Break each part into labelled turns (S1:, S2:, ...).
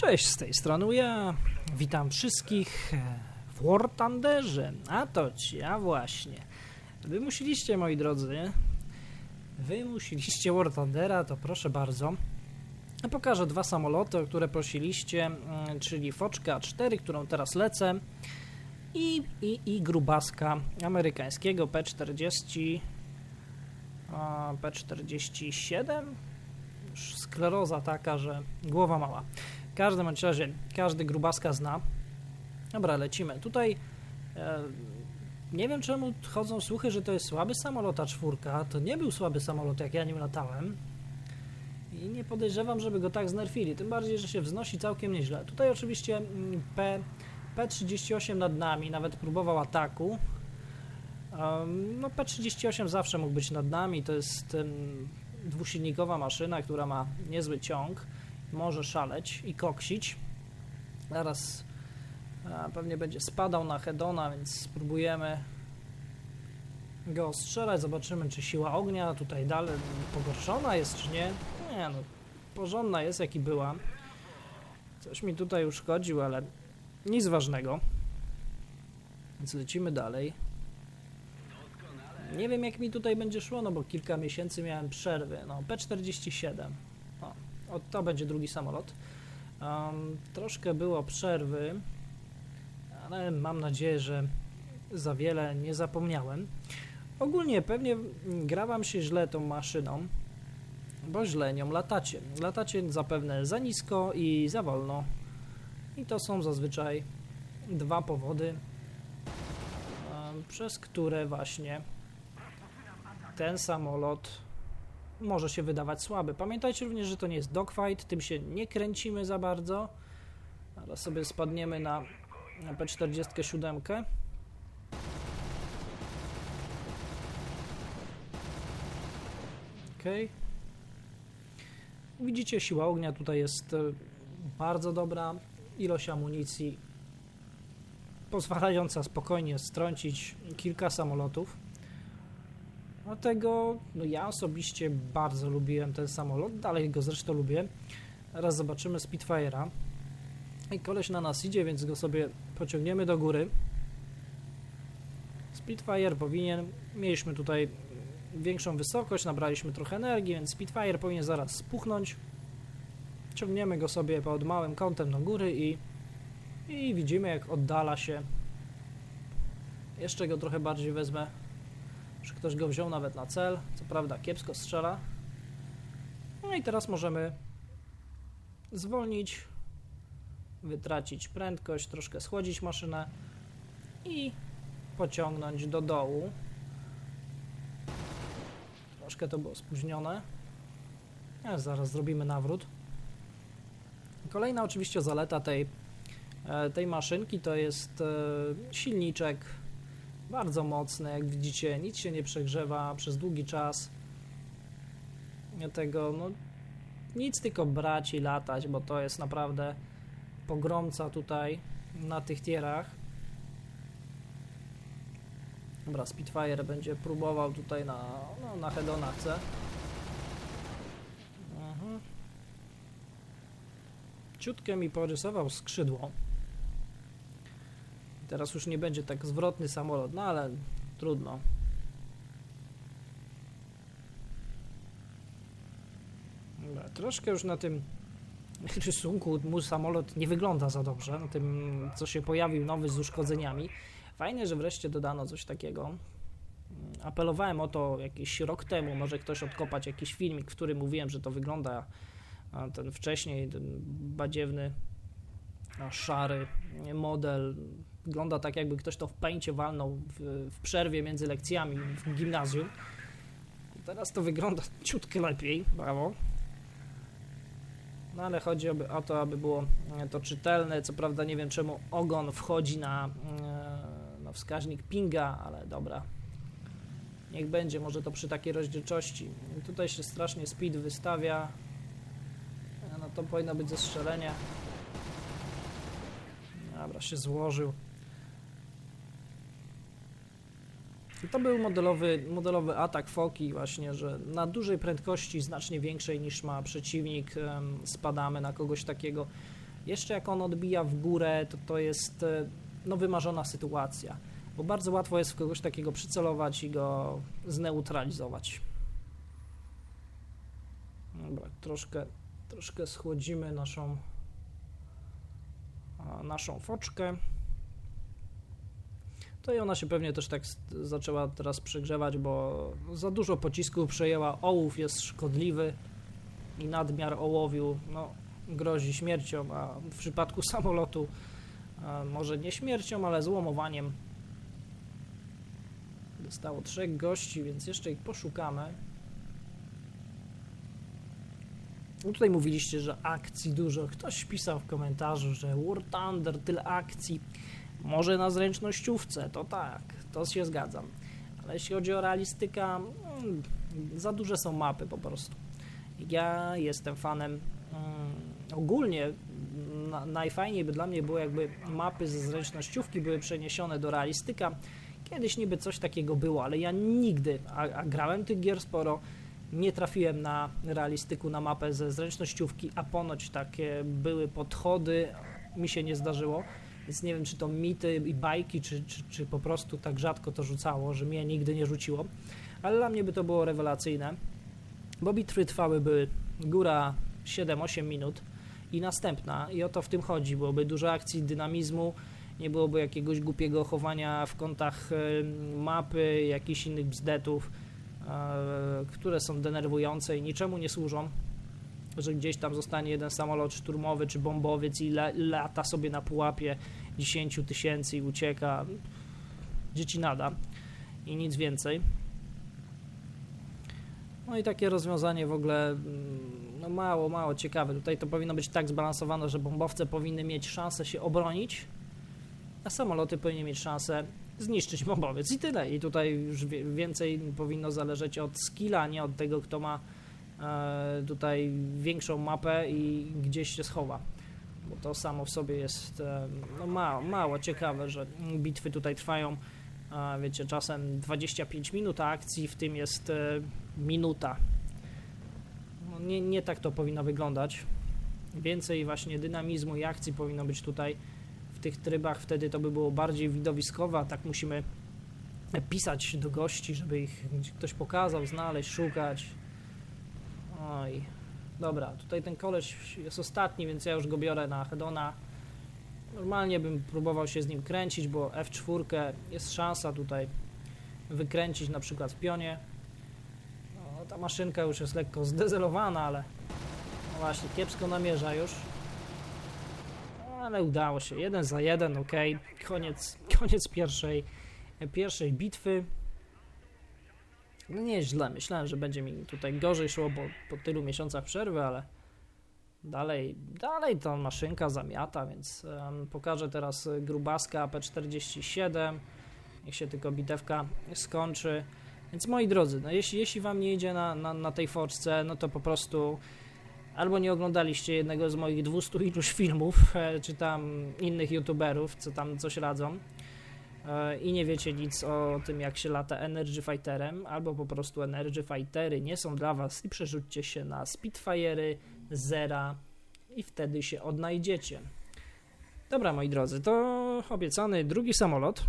S1: Cześć, z tej strony ja. Witam wszystkich e, w War Thunderze. A to ja właśnie. Wy musieliście, moi drodzy, wy musieliście War Thundera, to proszę bardzo. Pokażę dwa samoloty, o które prosiliście, mm, czyli Foczka 4, którą teraz lecę i, i, i Grubaska amerykańskiego P-40 a, P-47 już skleroza taka, że głowa mała. Każdym razie każdy grubaska zna. Dobra, lecimy. Tutaj e, nie wiem czemu chodzą słuchy, że to jest słaby samolot A4. To nie był słaby samolot, jak ja nim latałem. I nie podejrzewam, żeby go tak znerfili. Tym bardziej, że się wznosi całkiem nieźle. Tutaj oczywiście mm, P, P38 nad nami, nawet próbował ataku. No P38 zawsze mógł być nad nami. To jest dwusilnikowa maszyna, która ma niezły ciąg, może szaleć i koksić. Zaraz a, pewnie będzie spadał na Hedona, więc spróbujemy go ostrzelać, zobaczymy czy siła ognia tutaj dalej pogorszona jest czy nie. Nie no, porządna jest jaki była. Coś mi tutaj uszkodził, ale nic ważnego. Więc lecimy dalej. Nie wiem jak mi tutaj będzie szło, no bo kilka miesięcy miałem przerwy. No, P47. O, to będzie drugi samolot. Um, troszkę było przerwy, ale mam nadzieję, że za wiele nie zapomniałem. Ogólnie pewnie grałam się źle tą maszyną, bo źle nią latacie. Latacie zapewne za nisko i za wolno. I to są zazwyczaj dwa powody, przez które właśnie ten samolot może się wydawać słaby. Pamiętajcie również, że to nie jest dogfight, tym się nie kręcimy za bardzo. Teraz sobie spadniemy na, na P47. Ok. Widzicie, siła ognia tutaj jest e, bardzo dobra. Ilość amunicji pozwalająca spokojnie strącić kilka samolotów. Dlatego no ja osobiście bardzo lubiłem ten samolot, dalej go zresztą lubię. Teraz zobaczymy Spitfire'a. I koleś na nas idzie, więc go sobie pociągniemy do góry. Spitfire powinien, mieliśmy tutaj większą wysokość, nabraliśmy trochę energii, więc Spitfire powinien zaraz spuchnąć. Ciągniemy go sobie pod małym kątem do góry i, i widzimy jak oddala się. Jeszcze go trochę bardziej wezmę że ktoś go wziął nawet na cel, co prawda kiepsko strzela. No i teraz możemy zwolnić, wytracić prędkość, troszkę schłodzić maszynę i pociągnąć do dołu. Troszkę to było spóźnione. A zaraz zrobimy nawrót. Kolejna oczywiście zaleta tej, e, tej maszynki to jest e, silniczek bardzo mocny, jak widzicie, nic się nie przegrzewa przez długi czas. Dlatego, no, nic tylko brać i latać, bo to jest naprawdę pogromca tutaj na tych tierach. Dobra, Spitfire będzie próbował tutaj na, no, na Hedona. Mhm. Ciutkę mi porysował skrzydło. Teraz już nie będzie tak zwrotny samolot, no ale trudno. Dobra, troszkę już na tym rysunku mój samolot nie wygląda za dobrze, na tym co się pojawił nowy z uszkodzeniami. Fajnie, że wreszcie dodano coś takiego. Apelowałem o to jakiś rok temu, może ktoś odkopać jakiś filmik, w którym mówiłem, że to wygląda ten wcześniej, ten badziewny, szary model Wygląda tak, jakby ktoś to w pęcie walnął w, w przerwie między lekcjami w gimnazjum. Teraz to wygląda ciutkę lepiej, brawo. No ale chodzi o to, aby było e, to czytelne. Co prawda nie wiem czemu ogon wchodzi na, e, na wskaźnik pinga, ale dobra. Niech będzie, może to przy takiej rozdzielczości. Tutaj się strasznie speed wystawia. E, no to powinno być zestrzelenie. Dobra, się złożył. I to był modelowy, modelowy atak Foki właśnie, że na dużej prędkości, znacznie większej niż ma przeciwnik, spadamy na kogoś takiego. Jeszcze jak on odbija w górę, to to jest e, no, wymarzona sytuacja, bo bardzo łatwo jest w kogoś takiego przycelować i go zneutralizować. Dobra, troszkę, troszkę schłodzimy naszą, naszą foczkę. To i ona się pewnie też tak zaczęła teraz przegrzewać, bo za dużo pocisków przejęła. Ołów jest szkodliwy i nadmiar ołowiu no, grozi śmiercią, a w przypadku samolotu może nie śmiercią, ale złomowaniem. Zostało trzech gości, więc jeszcze ich poszukamy. No tutaj mówiliście, że akcji dużo. Ktoś pisał w komentarzu, że War Thunder, tyle akcji. Może na zręcznościówce, to tak, to się zgadzam. Ale jeśli chodzi o realistyka, mm, za duże są mapy po prostu. Ja jestem fanem mm, ogólnie na, najfajniej by dla mnie było jakby mapy ze zręcznościówki były przeniesione do realistyka. Kiedyś niby coś takiego było, ale ja nigdy, a, a grałem tych gier sporo, nie trafiłem na realistyku na mapę ze zręcznościówki, a ponoć takie były podchody, mi się nie zdarzyło. Więc nie wiem, czy to mity i bajki, czy, czy, czy po prostu tak rzadko to rzucało, że mnie nigdy nie rzuciło. Ale dla mnie by to było rewelacyjne, bo bitwy trwałyby góra 7-8 minut i następna. I o to w tym chodzi. Byłoby dużo akcji, dynamizmu, nie byłoby jakiegoś głupiego chowania w kątach e, mapy, jakichś innych bzdetów, e, które są denerwujące i niczemu nie służą że gdzieś tam zostanie jeden samolot szturmowy czy bombowiec i la, lata sobie na pułapie 10 tysięcy i ucieka. Dzieci nada i nic więcej. No i takie rozwiązanie w ogóle mm, no mało, mało ciekawe. Tutaj to powinno być tak zbalansowane, że bombowce powinny mieć szansę się obronić, a samoloty powinny mieć szansę zniszczyć bombowiec i tyle. I tutaj już więcej powinno zależeć od skilla, nie od tego, kto ma tutaj większą mapę i gdzieś się schowa. Bo to samo w sobie jest e, no mało, mało ciekawe, że bitwy tutaj trwają, wiecie, czasem 25 minut, a akcji w tym jest e, minuta. No nie, nie tak to powinno wyglądać. Więcej właśnie dynamizmu i akcji powinno być tutaj w tych trybach, wtedy to by było bardziej widowiskowe, a tak musimy pisać do gości, żeby ich ktoś pokazał, znaleźć, szukać. Oj, dobra, tutaj ten koleś jest ostatni, więc ja już go biorę na Hedona. Normalnie bym próbował się z nim kręcić, bo F4 jest szansa tutaj wykręcić na przykład w pionie. No, ta maszynka już jest lekko zdezelowana, ale no właśnie, kiepsko namierza już. Ale udało się, jeden za jeden, ok. Koniec, koniec pierwszej, pierwszej bitwy. No nieźle, myślałem, że będzie mi tutaj gorzej szło po, po tylu miesiącach przerwy, ale dalej, dalej ta maszynka zamiata, więc em, pokażę teraz grubaska AP47, niech się tylko bitewka skończy. Więc moi drodzy, no jeśli, jeśli wam nie idzie na, na, na tej foczce, no to po prostu albo nie oglądaliście jednego z moich 200 iluś filmów, e, czy tam innych youtuberów, co tam coś radzą, i nie wiecie nic o tym, jak się lata Energy Fighterem, albo po prostu Energy Fightery nie są dla was i przerzućcie się na Spitfire'y, Zera i wtedy się odnajdziecie. Dobra, moi drodzy, to obiecany drugi samolot.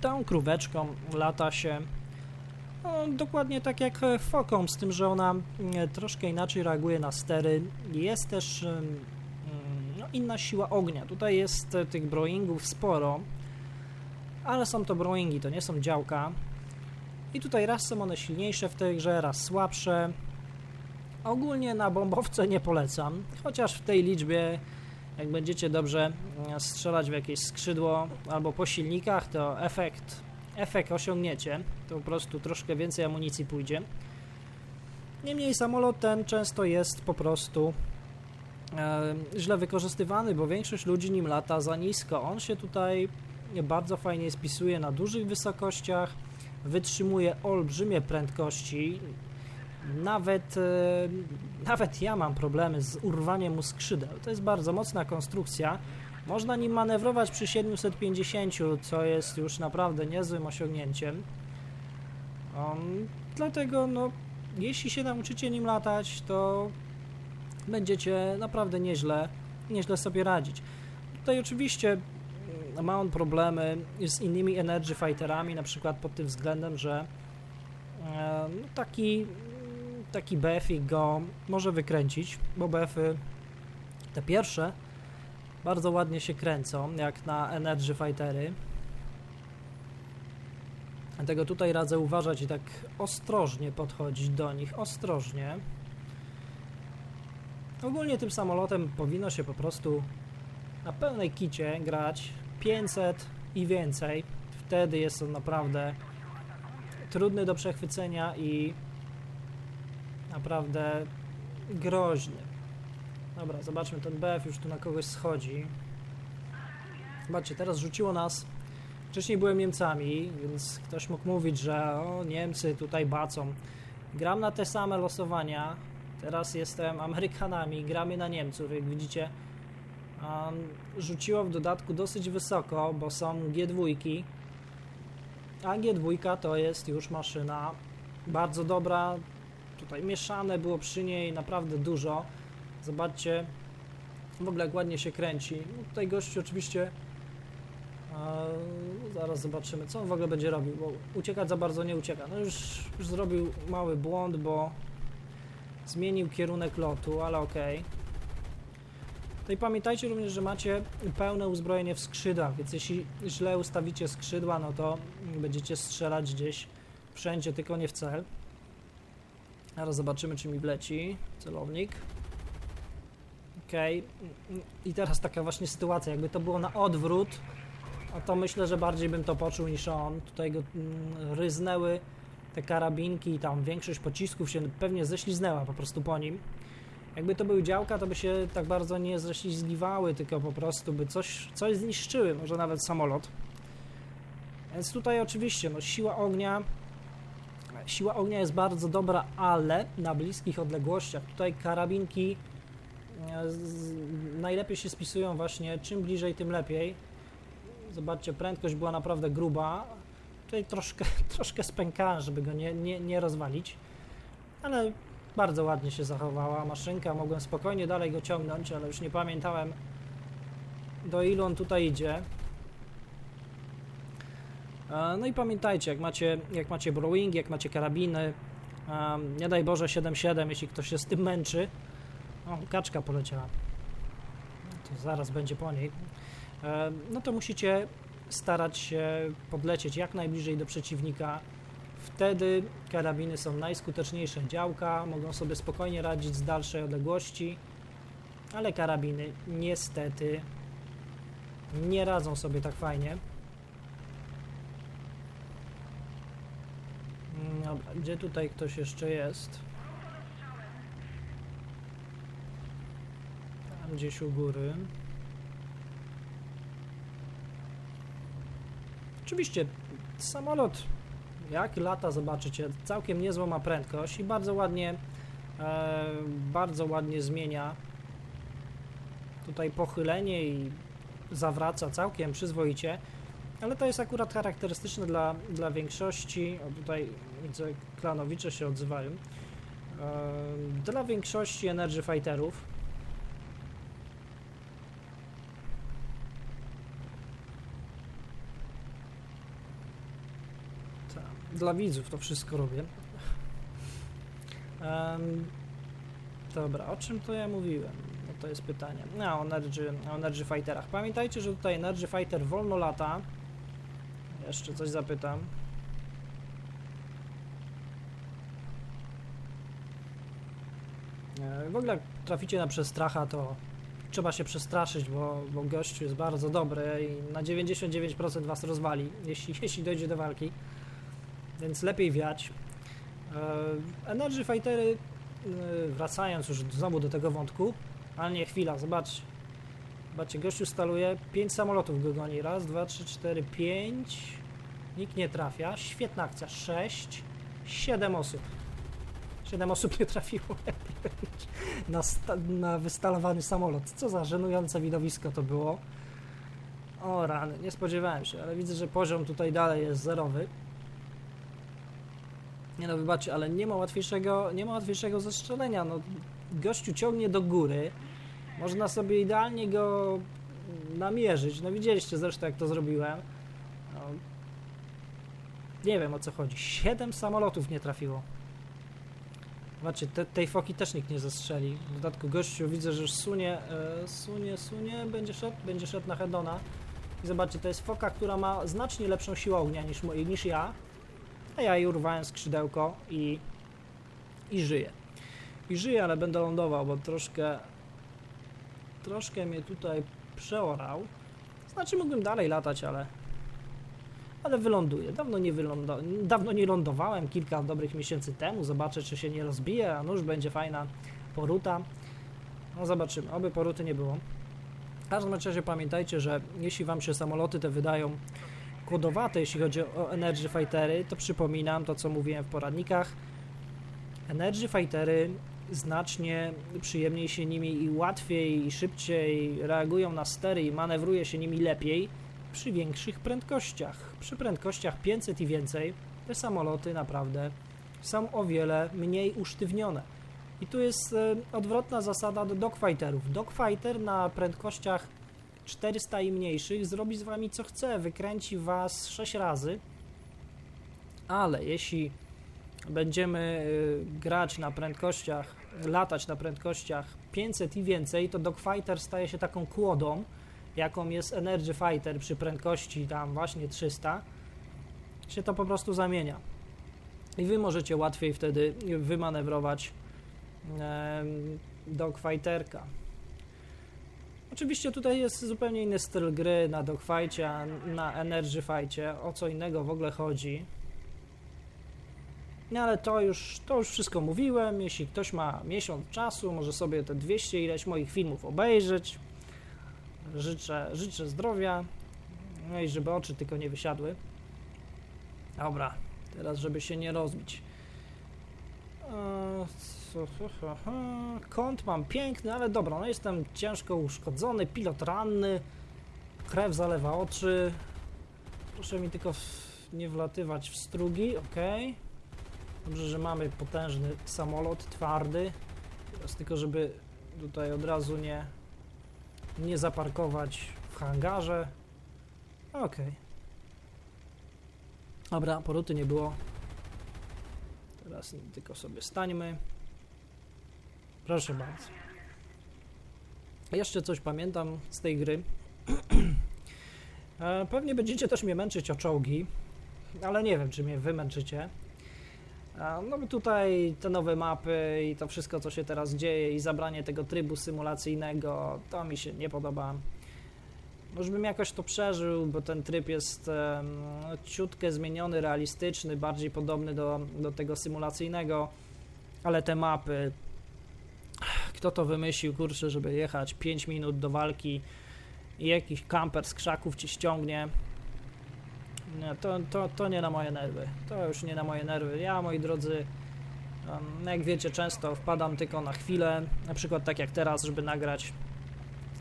S1: Tą króweczką lata się no, dokładnie tak jak Foką, z tym, że ona mm, troszkę inaczej reaguje na stery. Jest też no, inna siła ognia. Tutaj jest e, tych Boeingów sporo, ale są to Boeingi, to nie są działka. I tutaj raz są one silniejsze w tej grze, raz słabsze. Ogólnie na bombowce nie polecam, chociaż w tej liczbie, jak będziecie dobrze mm, strzelać w jakieś skrzydło albo po silnikach, to efekt efekt osiągniecie, to po prostu troszkę więcej amunicji pójdzie. Niemniej samolot ten często jest po prostu źle wykorzystywany, bo większość ludzi nim lata za nisko. On się tutaj bardzo fajnie spisuje na dużych wysokościach, wytrzymuje olbrzymie prędkości. Nawet, e, nawet ja mam problemy z urwaniem mu skrzydeł. To jest bardzo mocna konstrukcja. Można nim manewrować przy 750, co jest już naprawdę niezłym osiągnięciem. Um, dlatego, no, jeśli się nauczycie nim latać, to będziecie naprawdę nieźle, nieźle sobie radzić. Tutaj oczywiście mm, ma on problemy z innymi Energy Fighterami, na przykład pod tym względem, że e, no taki, taki BF-ik go może wykręcić, bo BF-y te pierwsze bardzo ładnie się kręcą, jak na Energy Fightery. Dlatego tutaj radzę uważać i tak ostrożnie podchodzić do nich, ostrożnie. Ogólnie tym samolotem powinno się po prostu na pełnej kicie grać 500 i więcej. Wtedy jest on naprawdę trudny do przechwycenia i naprawdę groźny. Dobra, zobaczmy, ten BF już tu na kogoś schodzi. Zobaczcie, teraz rzuciło nas. Wcześniej byłem Niemcami, więc ktoś mógł mówić, że o, Niemcy tutaj bacą. Gram na te same losowania. Teraz jestem Amerykanami, gramy na Niemców, jak widzicie. Rzuciło w dodatku dosyć wysoko, bo są G2. A G2 to jest już maszyna bardzo dobra. Tutaj mieszane było przy niej naprawdę dużo. Zobaczcie, w ogóle jak ładnie się kręci. No tutaj gościu oczywiście zaraz zobaczymy, co on w ogóle będzie robił, bo uciekać za bardzo nie ucieka. No już, już zrobił mały błąd, bo zmienił kierunek lotu, ale okej. Okay. No i pamiętajcie również, że macie pełne uzbrojenie w skrzydłach, więc jeśli źle ustawicie skrzydła, no to będziecie strzelać gdzieś wszędzie, tylko nie w cel. Teraz zobaczymy, czy mi wleci celownik. Okej. Okay. I teraz taka właśnie sytuacja, jakby to było na odwrót, a to myślę, że bardziej bym to poczuł niż on. Tutaj go mm, ryznęły te karabinki i tam większość pocisków się pewnie ześliznęła po prostu po nim. Jakby to były działka, to by się tak bardzo nie ześlizgiwały, tylko po prostu by coś, coś zniszczyły, może nawet samolot. Więc tutaj oczywiście, no siła ognia siła ognia jest bardzo dobra, ale na bliskich odległościach tutaj karabinki e, najlepiej się spisują właśnie czym bliżej, tym lepiej Zobaczcie, prędkość była naprawdę gruba. Tutaj troszkę, troszkę spękałem, żeby go nie, nie, nie rozwalić. Ale bardzo ładnie się zachowała maszynka. Mogłem spokojnie dalej go ciągnąć, ale już nie pamiętałem do ilu on tutaj idzie. E, no i pamiętajcie, jak macie, jak macie Browing, jak macie karabiny, nie daj Boże 7.7, jeśli ktoś się z tym męczy. O, kaczka poleciała. To zaraz będzie po niej. E, no to musicie starać się podlecieć jak najbliżej do przeciwnika. Wtedy karabiny są najskuteczniejsze działka, mogą sobie spokojnie radzić z dalszej odległości, ale karabiny niestety nie radzą sobie tak fajnie. Mm, dobra, gdzie tutaj ktoś jeszcze jest? Tam gdzieś u góry. Oczywiście samolot jak lata zobaczycie, całkiem niezłą ma prędkość i bardzo ładnie e, bardzo ładnie zmienia tutaj pochylenie i zawraca całkiem przyzwoicie, ale to jest akurat charakterystyczne dla, dla większości, o tutaj widzę klanowicze się odzywają, e, dla większości Energy Fighterów dla widzów to wszystko robię. Um, dobra, o czym to ja mówiłem? No to jest pytanie. No, o Energy, o Energy Fighterach. Pamiętajcie, że tutaj Energy Fighter wolno lata. Jeszcze coś zapytam. E, w ogóle jak traficie na przestracha, to trzeba się przestraszyć, bo, bo gościu jest bardzo dobry i na 99% was rozwali, jeśli, jeśli dojdzie do walki więc lepiej wiać. E, Energy Fightery, e, wracając już znowu do tego wątku, ale nie chwila, zobaczcie. Zobaczcie, gościu staluje, 5 samolotów go goni, raz, dwa, trzy, cztery, pięć. Nikt nie trafia, świetna akcja, 6, 7 osób. 7 osób nie trafiło na, na wystalowany samolot. Co za żenujące widowisko to było. O rany, nie spodziewałem się, ale widzę, że poziom tutaj dalej jest zerowy. Nie no, wybaczcie, ale nie ma łatwiejszego, nie ma łatwiejszego zestrzelenia, no gościu ciągnie do góry. Można sobie idealnie go namierzyć. No widzieliście zresztą jak to zrobiłem. No, nie wiem o co chodzi. Siedem samolotów nie trafiło. Zobaczcie, te, tej foki też nikt nie zastrzeli. W dodatku gościu widzę, że już sunie, e, sunie, sunie, będzie szedł, będzie szedł na Hedona. I zobaczcie, to jest foka, która ma znacznie lepszą siłę ognia niż, niż ja. A ja jej urwałem skrzydełko i, i żyję. I żyję, ale będę lądował, bo troszkę troszkę mnie tutaj przeorał. Znaczy mógłbym dalej latać, ale ale wyląduję. Dawno nie, wylądo... Dawno nie lądowałem, kilka dobrych miesięcy temu. Zobaczę, czy się nie rozbije, a nuż będzie fajna poruta. No zobaczymy, oby poruty nie było. W każdym razie pamiętajcie, że jeśli Wam się samoloty te wydają kłodowate, jeśli chodzi o Energy Fightery, to przypominam to, co mówiłem w poradnikach. Energy Fightery znacznie przyjemniej się nimi i łatwiej i szybciej reagują na stery i manewruje się nimi lepiej przy większych prędkościach. Przy prędkościach 500 i więcej te samoloty naprawdę są o wiele mniej usztywnione. I tu jest e, odwrotna zasada do dogfighterów. Dogfighter na prędkościach 400 i mniejszych zrobi z wami co chce, wykręci was 6 razy, ale jeśli będziemy e, grać na prędkościach, latać na prędkościach 500 i więcej, to dogfighter staje się taką kłodą, jaką jest Energy Fighter przy prędkości tam właśnie 300, się to po prostu zamienia. I wy możecie łatwiej wtedy wymanewrować em, dogfighterka. Oczywiście tutaj jest zupełnie inny styl gry na dogfightie, a na energy fightie. O co innego w ogóle chodzi. No ale to już, to już wszystko mówiłem. Jeśli ktoś ma miesiąc czasu, może sobie te 200 ileś moich filmów obejrzeć. Życzę, życzę zdrowia. No i żeby oczy tylko nie wysiadły. Dobra, teraz żeby się nie rozbić. Eee, Kąt mam piękny, ale dobra, no jestem ciężko uszkodzony, pilot ranny, krew zalewa oczy. Proszę mi tylko nie wlatywać w strugi, ok. Dobrze, że mamy potężny samolot, twardy. Teraz tylko, żeby tutaj od razu nie, nie zaparkować w hangarze. Ok. Dobra, poruty nie było. Teraz tylko sobie stańmy. Proszę bardzo. Jeszcze coś pamiętam z tej gry. E, Pewnie będziecie też mnie męczyć o czołgi, ale nie wiem, czy mnie wymęczycie. E, No bo tutaj te nowe mapy i to wszystko, co się teraz dzieje i zabranie tego trybu symulacyjnego, to mi się nie podoba. Może bym jakoś to przeżył, bo ten tryb jest em, ciutkę zmieniony, realistyczny, bardziej podobny do, do tego symulacyjnego, ale te mapy, kto to wymyślił, kurczę, żeby jechać 5 minut do walki i jakiś kamper z krzaków ci ściągnie. Nie, to, to, to nie na moje nerwy. To już nie na moje nerwy. Ja, moi drodzy, jak wiecie, często wpadam tylko na chwilę, na przykład tak jak teraz, żeby nagrać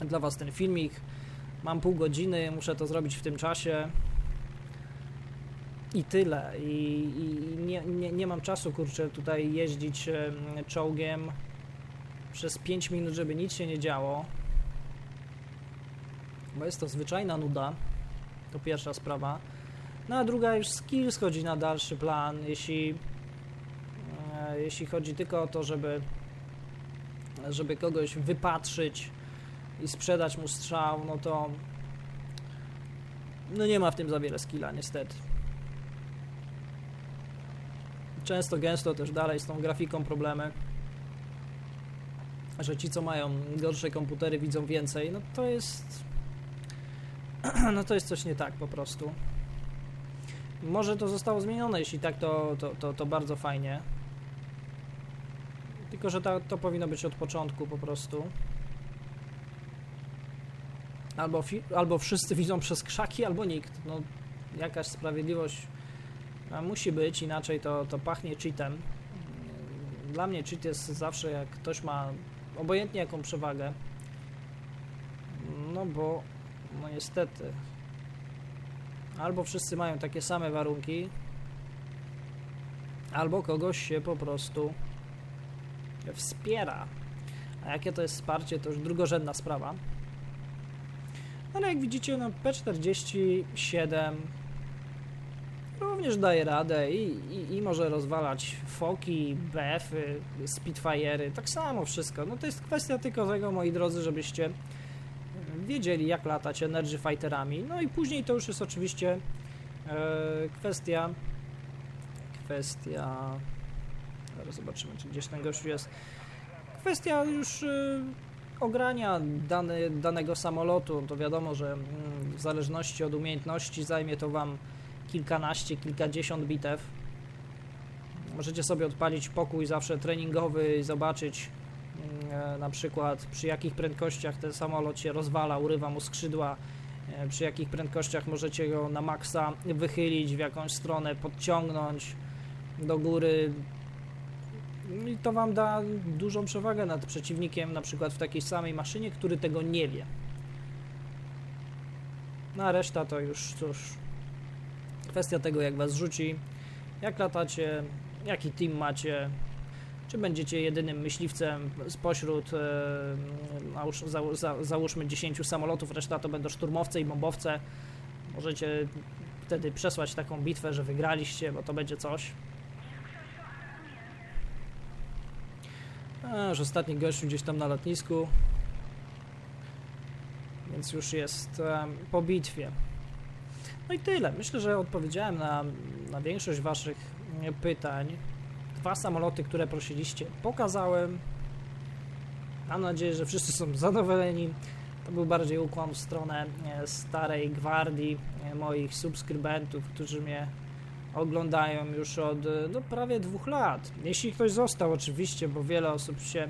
S1: dla Was ten filmik. Mam pół godziny, muszę to zrobić w tym czasie. I tyle. I, i nie, nie, nie mam czasu, kurczę, tutaj jeździć em, czołgiem przez 5 minut, żeby nic się nie działo. Bo jest to zwyczajna nuda. To pierwsza sprawa. No a druga już skill schodzi na dalszy plan, jeśli e, jeśli chodzi tylko o to, żeby żeby kogoś wypatrzyć i sprzedać mu strzał, no to no nie ma w tym za wiele skilla niestety. Często, gęsto też dalej z tą grafiką problemy, że ci co mają gorsze komputery widzą więcej, no to jest no to jest coś nie tak po prostu. Może to zostało zmienione, jeśli tak, to, to, to, to bardzo fajnie. Tylko, że ta, to powinno być od początku po prostu. Albo, albo wszyscy widzą przez krzaki, albo nikt. No, jakaś sprawiedliwość musi być, inaczej to, to pachnie cheatem. Dla mnie cheat jest zawsze, jak ktoś ma obojętnie jaką przewagę. No bo, no niestety, albo wszyscy mają takie same warunki, albo kogoś się po prostu wspiera. A jakie to jest wsparcie, to już drugorzędna sprawa. Ale jak widzicie, no P47 również daje radę i, i, i może rozwalać foki, BF-y, Spitfire'y, tak samo wszystko. No to jest kwestia tylko tego, moi drodzy, żebyście wiedzieli jak latać Energy Fighterami. No i później to już jest oczywiście e, kwestia kwestia zaraz zobaczymy, czy gdzieś ten gościu jest kwestia już e, ogrania danego samolotu. To wiadomo, że mm, w zależności od umiejętności zajmie to Wam kilkanaście, kilkadziesiąt bitew. Możecie sobie odpalić pokój zawsze treningowy i zobaczyć mm, e, na przykład przy jakich prędkościach ten samolot się rozwala, urywa mu skrzydła, e, przy jakich prędkościach możecie go na maksa wychylić w jakąś stronę, podciągnąć do góry. I to Wam da dużą przewagę nad przeciwnikiem, na przykład w takiej samej maszynie, który tego nie wie. No a reszta to już, cóż, kwestia tego, jak Was rzuci, jak latacie, jaki team macie, czy będziecie jedynym myśliwcem spośród, e, za, załóżmy 10 samolotów, reszta to będą szturmowce i bombowce. Możecie wtedy przesłać taką bitwę, że wygraliście, bo to będzie coś. A, już ostatni gościu gdzieś tam na lotnisku. Więc już jest po bitwie. No i tyle. Myślę, że odpowiedziałem na, na większość Waszych mm, pytań. Dwa samoloty, które prosiliście, pokazałem. Mam nadzieję, że wszyscy są zadowoleni. To był bardziej ukłon w stronę e, starej gwardii e, moich subskrybentów, którzy mnie oglądają już od e, no, prawie dwóch lat. Jeśli ktoś został, oczywiście, bo wiele osób się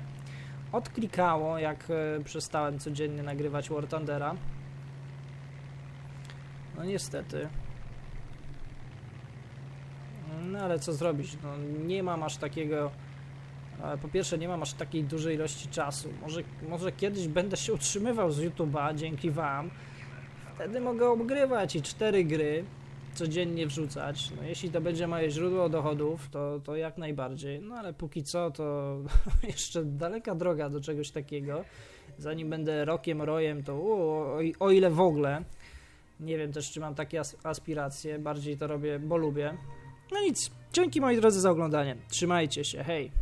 S1: odklikało, jak przestałem codziennie nagrywać War Thundera. No niestety. No ale co zrobić? No, nie mam aż takiego. Po pierwsze, nie mam aż takiej dużej ilości czasu. Może, może kiedyś będę się utrzymywał z YouTube'a dzięki Wam. Wtedy mogę obgrywać i cztery gry codziennie wrzucać. No, jeśli to będzie moje źródło dochodów, to, to jak najbardziej. No ale póki co, to jeszcze daleka droga do czegoś takiego. Zanim będę rokiem, rojem, to o, o ile w ogóle. Nie wiem też, czy mam takie as aspiracje. Bardziej to robię, bo lubię. No nic. Dzięki moi drodzy za oglądanie. Trzymajcie się. Hej.